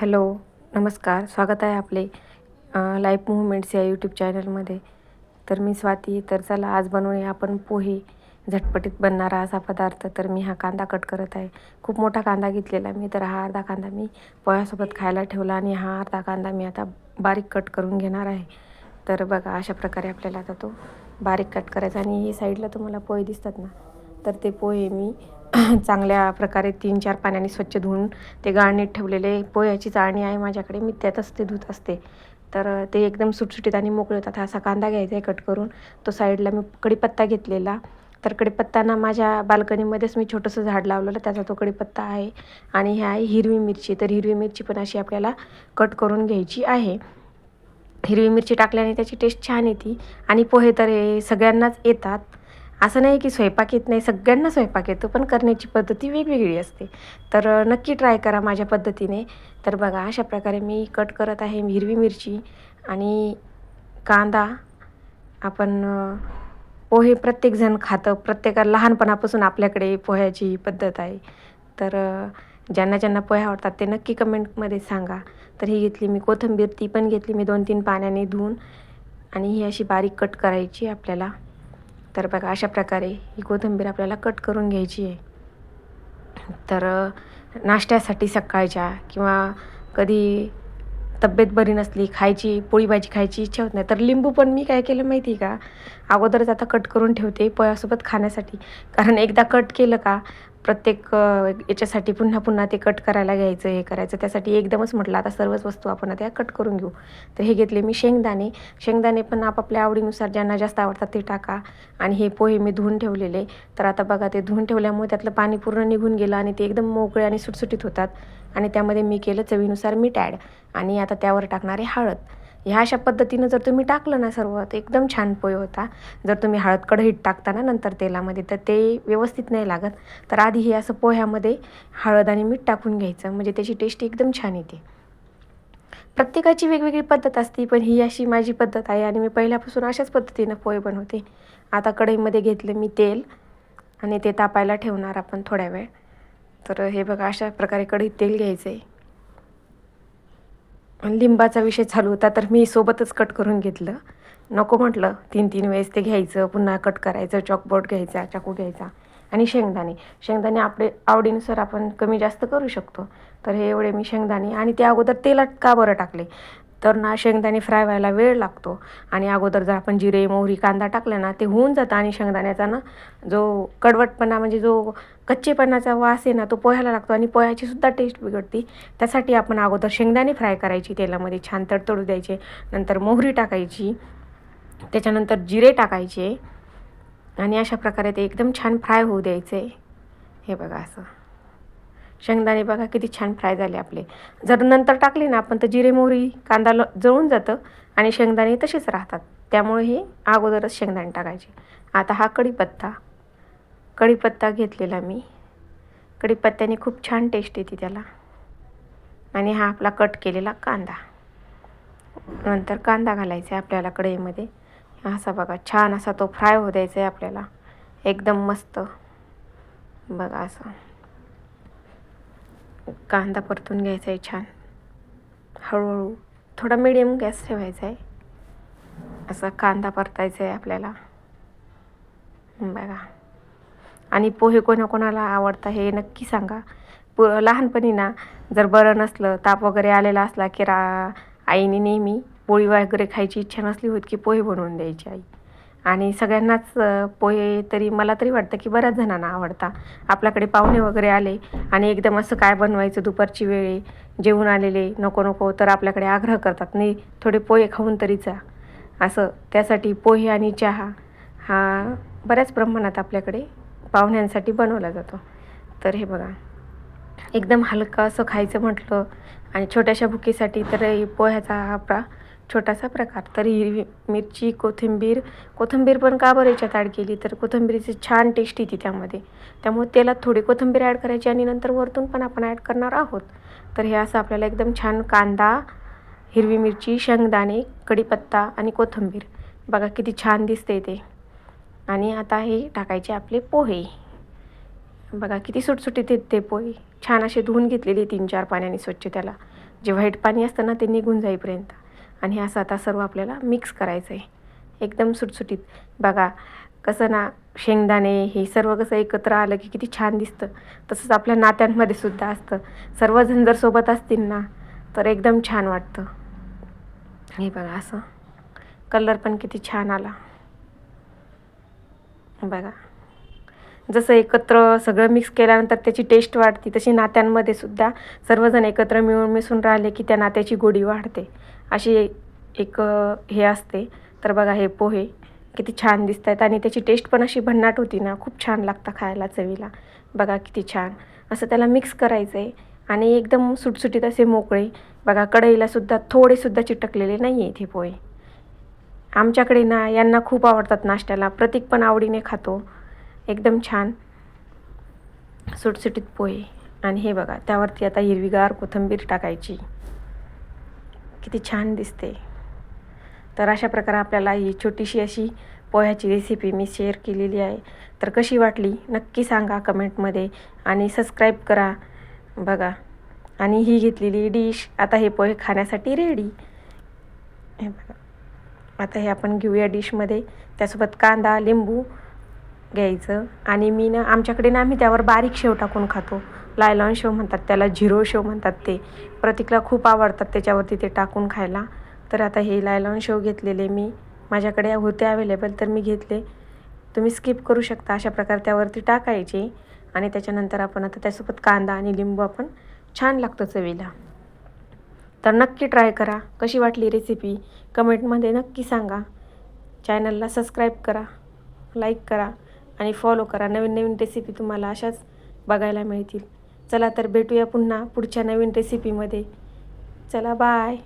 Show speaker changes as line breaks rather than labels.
Hello नमस्कार. स्वागत आहे आपले लाईफ मुवमेंट्स या यूट्यूब चॅनलमध्ये. तर मी स्वाती. तर चला आज बनवूया आपण पोहे. झटपटीत बनणारा असा पदार्थ. तर मी हा कांदा कट करत आहे. खूप मोठा कांदा घेतलेला मी. तर हा अर्धा कांदा मी पोह्यासोबत खायला ठेवला आणि हा अर्धा कांदा मी आता बारीक कट करून घेणार आहे. तर बघा अशा प्रकारे आपल्याला आता तो बारीक कट करायचा. आणि हे साईडला तुम्हाला पोहे दिसतात ना? तर ते पोहे मी चांगल्या प्रकारे तीन चार पाण्याने स्वच्छ धुवून ते गाळणीत ठेवलेले पोह्याची चाळणी आहे माझ्याकडे. मी त्यातच ते धुत असते. तर ते एकदम सुटसुटीत आणि मोकळे होतात. असा कांदा घ्यायचा आहे कट करून. तो साईडला मी कडीपत्ता घेतलेला. तर कडीपत्ताना माझ्या बाल्कनीमध्येच मी छोटंसं झाड लावलेलं. त्याचा तो कडीपत्ता आहे आणि हे आहे हिरवी मिरची. तर हिरवी मिरची पण अशी आपल्याला कट करून घ्यायची आहे. हिरवी मिरची टाकल्याने त्याची टेस्ट छान येते. आणि पोहे तर हे सगळ्यांनाच येतात. असं नाही की स्वयंपाक येत नाही सगळ्यांना स्वयंपाक येतो पण करण्याची पद्धती वेगवेगळी असते. तर नक्की ट्राय करा माझ्या पद्धतीने. तर बघा अशा प्रकारे मी कट करत आहे हिरवी मिरची आणि कांदा. आपण पोहे प्रत्येकजण खातं. प्रत्येकाला लहानपणापासून आपल्याकडे पोह्याची पद्धत आहे. तर ज्यांना ज्यांना पोहे आवडतात ते नक्की कमेंटमध्ये सांगा. तर ही घेतली मी कोथिंबीर ती पण घेतली मी दोन तीन पाण्याने धुवून. आणि ही अशी बारीक कट करायची आपल्याला. तर बघा अशा प्रकारे ही कोथिंबीर आपल्याला कट करून घ्यायची आहे. तर नाश्त्यासाठी सकाळच्या किंवा कधी तब्येत बरी नसली खायची पोळी भाजी खायची इच्छा होत नाही तर लिंबू पण मी काय केलं माहिती आहे का? अगोदरच आता कट करून ठेवते पोह्यासोबत खाण्यासाठी. कारण एकदा कट केलं का प्रत्येक याच्यासाठी पुन्हा पुन्हा ते कट करायला घ्यायचं हे करायचं. त्यासाठी एकदमच म्हटलं आता सर्वच वस्तू आपण त्या कट करून घेऊ. तर हे घेतले मी शेंगदाणे. शेंगदाणे पण आपापल्या आवडीनुसार ज्यांना जास्त आवडतात ते टाका. आणि हे पोहे मी धुवून ठेवलेले. तर आता बघा ते धुवून ठेवल्यामुळे त्यातलं पाणी पूर्ण निघून गेलं आणि ते एकदम मोकळे आणि सुटसुटीत होतात. आणि त्यामध्ये मी केलं चवीनुसार मीठ ॲड. आणि आता त्यावर टाकणारे हळद. ह्या अशा पद्धतीनं जर तुम्ही टाकलं ना सर्व तर एकदम छान पोहे होता. जर तुम्ही हळद कढईत टाकता ना नंतर तेलामध्ये तर ते व्यवस्थित नाही लागत. तर आधी हे असं पोह्यामध्ये हळद आणि मीठ टाकून घ्यायचं म्हणजे त्याची टेस्ट एकदम छान येते. प्रत्येकाची वेगवेगळी पद्धत असते पण ही अशी माझी पद्धत आहे आणि मी पहिल्यापासून अशाच पद्धतीनं पोहे बनवते. आता कढईमध्ये घेतलं मी तेल आणि ते तापायला ठेवणार आपण थोड्या वेळ. तर हे बघा अशा प्रकारे कढईत तेल घ्यायचं आहे लिंबाचा विषय चालू होता तर मी सोबतच कट करून घेतलं. नको म्हटलं तीन तीन वेळेस ते घ्यायचं पुन्हा कट करायचं चॉकबोर्ड घ्यायचा चाकू घ्यायचा आणि शेंगदाणे. शेंगदाणे आपले आवडीनुसार आपण कमी जास्त करू शकतो. तर हे एवढे मी शेंगदाणे आणि त्या अगोदर तेलात का बरं टाकले? तर ना शेंगदाणे फ्राय व्हायला वेळ लागतो. आणि अगोदर जर आपण जिरे मोहरी कांदा टाकला ना ते होऊन जातं आणि शेंगदाण्याचा ना जो कडवटपणा म्हणजे जो कच्चेपणाचा वास आहे ना तो पोह्याला लागतो आणि पोह्याची सुद्धा टेस्ट बिघडते. त्यासाठी आपण अगोदर शेंगदाणे फ्राय करायची तेलामध्ये छान तडतडू द्यायचे. नंतर मोहरी टाकायची. त्याच्यानंतर जिरे टाकायचे. आणि अशा प्रकारे ते एकदम छान फ्राय होऊ द्यायचे. हे बघा असं. शेंगदाणे बघा किती छान फ्राय झाले आपले. जर नंतर टाकले ना आपण तर जिरे मोहरी कांदा ल जळून जातं आणि शेंगदाणे तसेच राहतात. त्यामुळे हे अगोदरच शेंगदाणे टाकायचे. आता हा कढीपत्ता. कढीपत्ता घेतलेला मी. कढीपत्त्याने खूप छान टेस्ट येते त्याला. आणि हा आपला कट केलेला कांदा. नंतर कांदा घालायचा आहे आपल्याला कढईमध्ये. असा बघा छान असा तो फ्राय होऊ द्यायचा आहे आपल्याला. एकदम मस्त. बघा असं. कांदा परतून घ्यायचा आहे छान. हळूहळू. थोडा मिडियम गॅस ठेवायचा आहे असा कांदा परतायचा आहे आपल्याला. बघा. आणि पोहे कोणाकोणाला आवडतं हे नक्की सांगा. प लहानपणी ना जर बरं नसलं ताप वगैरे आलेला असला की रा आईने नेहमी पोळी वगैरे खायची इच्छा नसली होत की पोहे बनवून द्यायची आई. आणि सगळ्यांनाच पोहे तरी मला तरी वाटतं की बऱ्याच जणांना आवडता. आपल्याकडे पाहुणे वगैरे आले आणि एकदम असं काय बनवायचं दुपारची वेळे जेवून आलेले नको नको तर आपल्याकडे आग्रह करतात नाही थोडे पोहे खाऊन तरी जा. असं त्यासाठी पोहे आणि चहा हा बऱ्याच प्रमाणात आपल्याकडे पाहुण्यांसाठी बनवला जातो. तर हे बघा एकदम हलकं असं खायचं म्हटलं आणि छोट्याशा भुकीसाठी तर पोह्याचा हा प्रा छोटासा प्रकार. तर हिरवी मिरची कोथिंबीर कोथिंबीर पण का बरं याच्यात ॲड केली? तर कोथिंबीरीची छान टेस्ट येते त्यामध्ये. त्यामुळे तेलात थोडी कोथिंबीर ॲड करायची आणि नंतर वरतून पण आपण ॲड करणार आहोत. तर हे असं आपल्याला एकदम छान कांदा हिरवी मिरची शेंगदाणे कढीपत्ता आणि कोथिंबीर. बघा किती छान दिसते ते. आणि आता हे टाकायचे आपले पोहे. बघा किती सुटसुटीत आहेत ते पोहे. छान असे धुवून घेतलेले तीन चार पाण्याने स्वच्छ त्याला. जे व्हाईट पाणी असतं ना ते निघून जाईपर्यंत. आणि असं आता सर्व आपल्याला मिक्स करायचं आहे एकदम सुटसुटीत. बघा कसं ना शेंगदाणे हे सर्व कसं एकत्र आलं की किती छान दिसतं. तसंच आपल्या नात्यांमध्ये सुद्धा असतं. सर्वजण जर सोबत असतील ना तर एकदम छान वाटतं. हे बघा असं. कलर पण किती छान आला. बघा. जसं एकत्र सगळं मिक्स केल्यानंतर त्याची टेस्ट वाढते तशी नात्यांमध्ये सुद्धा सर्वजण एकत्र मिळून मिसळून राहिले की त्या नात्याची गोडी वाढते. अशी एक हे असते. तर बघा हे पोहे किती छान दिसत आहेत आणि त्याची टेस्ट पण अशी भन्नाट होती ना खूप छान लागतं खायला चवीला. बघा किती छान. असं त्याला मिक्स करायचं आहे आणि एकदम सुटसुटीत असे मोकळे. बघा कढईलासुद्धा थोडेसुद्धा चिटकलेले नाही आहेत हे पोहे. आमच्याकडे ना यांना खूप आवडतात नाश्त्याला. प्रतीक पण आवडीने खातो. एकदम छान सुटसुटीत पोहे. आणि हे बघा त्यावरती आता हिरवीगार कोथिंबीर टाकायची. किती छान दिसते. तर अशा प्रकारे आपल्याला ही छोटीशी अशी पोह्याची रेसिपी मी शेअर केलेली आहे. तर कशी वाटली? नक्की सांगा कमेंटमध्ये आणि सबस्क्राईब करा. बघा. आणि ही घेतलेली डिश आता हे पोहे खाण्यासाठी रेडी हे बघा. आता हे आपण घेऊया डिशमध्ये त्यासोबत कांदा लिंबू घ्यायचं. आणि मी ना आमच्याकडे ना आम्ही त्यावर बारीक शेव टाकून खातो. लायलॉन शेव म्हणतात त्याला झिरो शेव म्हणतात ते. प्रतीकला खूप आवडतात त्याच्यावरती ते टाकून खायला. तर आता हे लायलॉन शेव घेतलेले मी. माझ्याकडे होते अवेलेबल तर मी घेतले. तुम्ही स्किप करू शकता. अशा प्रकारे त्यावरती टाकायचे. आणि त्याच्यानंतर आपण आता त्यासोबत कांदा आणि लिंबू आपण छान लागतो चवीला. तर नक्की ट्राय करा. कशी वाटली रेसिपी कमेंटमध्ये नक्की सांगा. चॅनलला सबस्क्राईब करा. लाईक करा. आणि फॉलो करा. नवीन नवीन रेसिपी तुम्हाला अशाच बघायला मिळतील. चला तर भेटूया पुन्हा पुढच्या नवीन रेसिपीमध्ये चला बाय